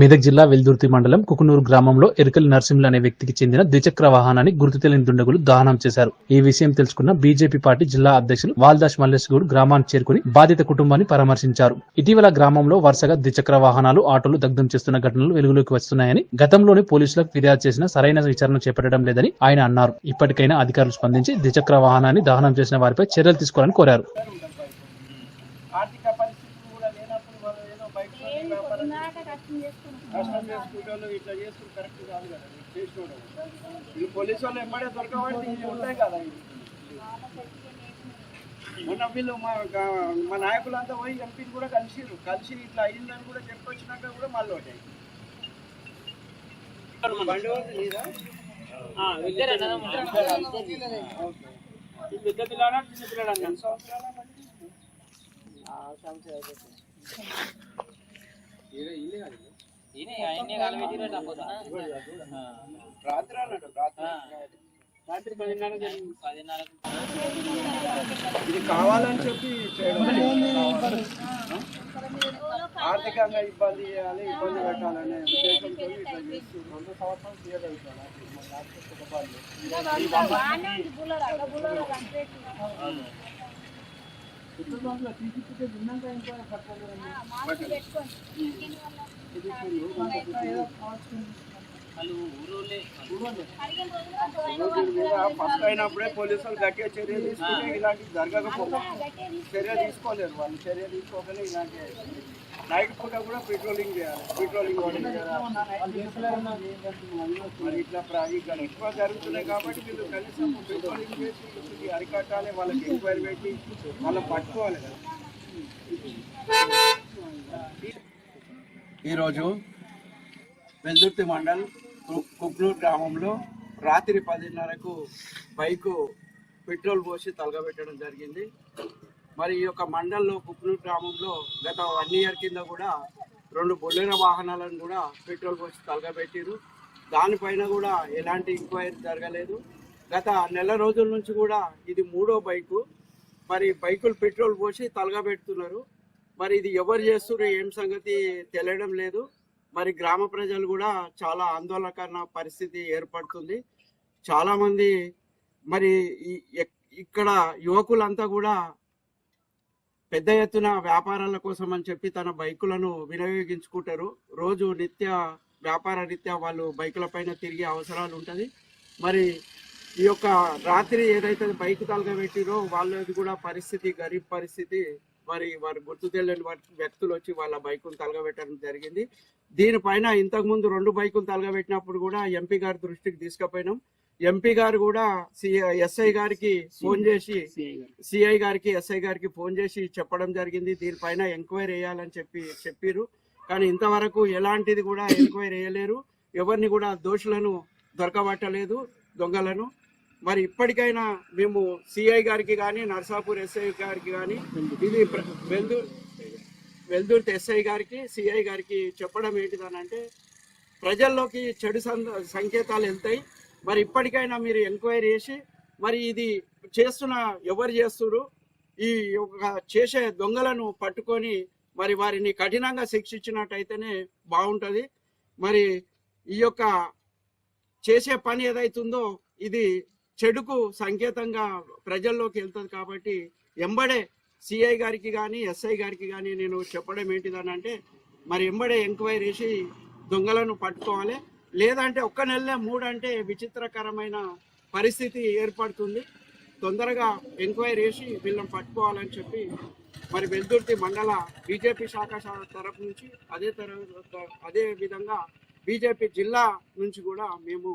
మెదక్ జిల్లా వెల్దుర్తి మండలం కుకునూరు గ్రామంలో ఎరుకలి నరసింహులు అనే వ్యక్తికి చెందిన ద్విచక్ర వాహనాన్ని గుర్తు తెలియని దుండగులు దహనం చేశారు. ఈ విషయం తెలుసుకున్న బీజేపీ పార్టీ జిల్లా అధ్యక్షులు వాల్దాస్ మల్లేష్ గౌడ్ గ్రామానికి చేరుకుని బాధిత కుటుంబాన్ని పరామర్శించారు. ఇటీవల గ్రామంలో వరుసగా ద్విచక్ర వాహనాలు ఆటోలు దగ్ధం చేస్తున్న ఘటనలు వెలుగులోకి వస్తున్నాయని గతంలోనే పోలీసులకు ఫిర్యాదు చేసిన సరైన విచారణ చేపట్టడం లేదని ఆయన అన్నారు. ఇప్పటికైనా అధికారులు స్పందించి ద్విచక్ర వాహనాన్ని దహనం చేసిన వారిపై చర్యలు తీసుకోవాలని కోరారు. కష్టం ఇట్లా చేసుకుని కరెక్ట్ కాదు కదా మీరు చేసుకోవడం ఈ పోలీసు వాళ్ళు ఎమ్మడే దొరకబట్టి ఉంటాయి కదా. మొన్న వీళ్ళు మా మా నాయకులంతా పోయి ఎంపీని కూడా కలిసిరు కలిసి ఇట్లా అయిందని కూడా చెప్పొచ్చినాక కూడా మళ్ళీ ఒకటి బండి సంవత్సరాల బండి? రాత్రి రాత్రి. ఇది కావాలని చెప్పి ఆర్థికంగా ఇబ్బంది చేయాలి ఇబ్బంది పెట్టాలనే ఉద్దేశంతో ఇట్లా రెండు సంవత్సరాలు ఫస్ట్ అయినప్పుడే పోలీసులు గట్టిగా చర్య తీసుకుంటే ఇలాంటి జరగకపోతే చర్య తీసుకోలేరు వాళ్ళు చర్య తీసుకోకనే ఇలాంటి నైట్ పూట కూడా పెట్రోలింగ్ చేయాలి. పెట్రోలింగ్ మరి ఇట్లా ప్ర- ఇక్కడ ఎక్కువ జరుగుతున్నాయి కాబట్టి వీళ్ళు కనీసం పెట్రోలింగ్ చేసి అరికట్టాలి వాళ్ళకి ఎంక్వైరీ పెట్టి వాళ్ళని పట్టుకోవాలి కదా. ఈరోజు వెల్దుర్తి మండల్ కు- కుక్నూరు గ్రామంలో రాత్రి పదిన్నరకు బైకు పెట్రోల్ పోసి తలగబెట్టడం జరిగింది. మరి ఈ యొక్క మండల్లో కుక్నూరు గ్రామంలో గత వన్ ఇయర్ కింద కూడా రెండు బొల్లెర వాహనాలను కూడా పెట్రోల్ పోసి తలగబెట్టారు దానిపైన కూడా ఎలాంటి ఎంక్వైరీ జరగలేదు. గత నెల రోజుల నుంచి కూడా ఇది మూడో బైకు. మరి బైకులు పెట్రోల్ పోసి తలగబెడుతున్నారు. మరి ఇది ఎవరు చేస్తున్నారు ఏం సంగతి తెలియడం లేదు. మరి గ్రామ ప్రజలు కూడా చాలా ఆందోళనకరణ పరిస్థితి ఏర్పడుతుంది. చాలామంది మరి ఈ- ఎక్- ఇక్కడ యువకులంతా కూడా పెద్ద ఎత్తున వ్యాపారాల కోసం అని చెప్పి తన బైకులను వినియోగించుకుంటారు. రోజు నిత్య వ్యాపార రీత్యా వాళ్ళు బైకుల పైన తిరిగే అవసరాలు ఉంటుంది. మరి ఈ యొక్క రాత్రి ఏదైతే బైక్ తలగబెట్టిరో వాళ్ళది కూడా పరిస్థితి గరీబ్ పరిస్థితి. మరి వారు గుర్తు తెలియని వారి వ్యక్తులు వచ్చి వాళ్ళ బైకులు తలగబెట్టడం జరిగింది. దీనిపైన ఇంతకుముందు రెండు బైకులు తలగబెట్టినప్పుడు కూడా ఎంపీ గారి దృష్టికి తీసుకుపోయినాం. ఎంపీ గారు కూడా ఎస్ఐ గారికి ఫోన్ చేసి సిఐ గారికి ఎస్ఐ గారికి ఫోన్ చేసి చెప్పడం జరిగింది. దీనిపైన ఎంక్వైరీ వేయాలని చెప్పి చెప్పిరు కానీ ఇంతవరకు ఎలాంటిది కూడా ఎంక్వైరీ వేయలేరు. ఎవరిని కూడా దోషులను దొరకబట్టలేదు దొంగలను. మరి ఇప్పటికైనా మేము సిఐ గారికి కానీ నర్సాపూర్ ఎస్ఐ గారికి కానీ ఇది వెల్దూర్ వెల్దుర్తి ఎస్ఐ గారికి సిఐ గారికి చెప్పడం ఏంటిదనంటే ప్రజల్లోకి చెడు సంకేతాలు వెళ్తాయి. మరి ఇప్పటికైనా మీరు ఎంక్వైరీ చేసి మరి ఇది చేస్తున్న ఎవరు చేస్తున్నారు ఈ యొక్క చేసే దొంగలను పట్టుకొని మరి వారిని కఠినంగా శిక్షించినట్టయితేనే బాగుంటుంది. మరి ఈ యొక్క చేసే పని ఏదైతుందో ఇది చెడుకు సంకేతంగా ప్రజల్లోకి వెళ్తుంది కాబట్టి ఎంబడే సిఐ గారికి కానీ ఎస్ఐ గారికి కానీ నేను చెప్పడం ఏంటిదని అంటే మరి ఎంబడే ఎంక్వైరీ చేసి దొంగలను పట్టుకోవాలి. లేదంటే ఒక్క నెలలో మూడు అంటే విచిత్రకరమైన పరిస్థితి ఏర్పడుతుంది. తొందరగా ఎంక్వైరీ చేసి వీళ్ళని పట్టుకోవాలని చెప్పి మరి వెల్దుర్తి మండల బీజేపీ శాఖ తరపు నుంచి అదే తర అదే విధంగా బీజేపీ జిల్లా నుంచి కూడా మేము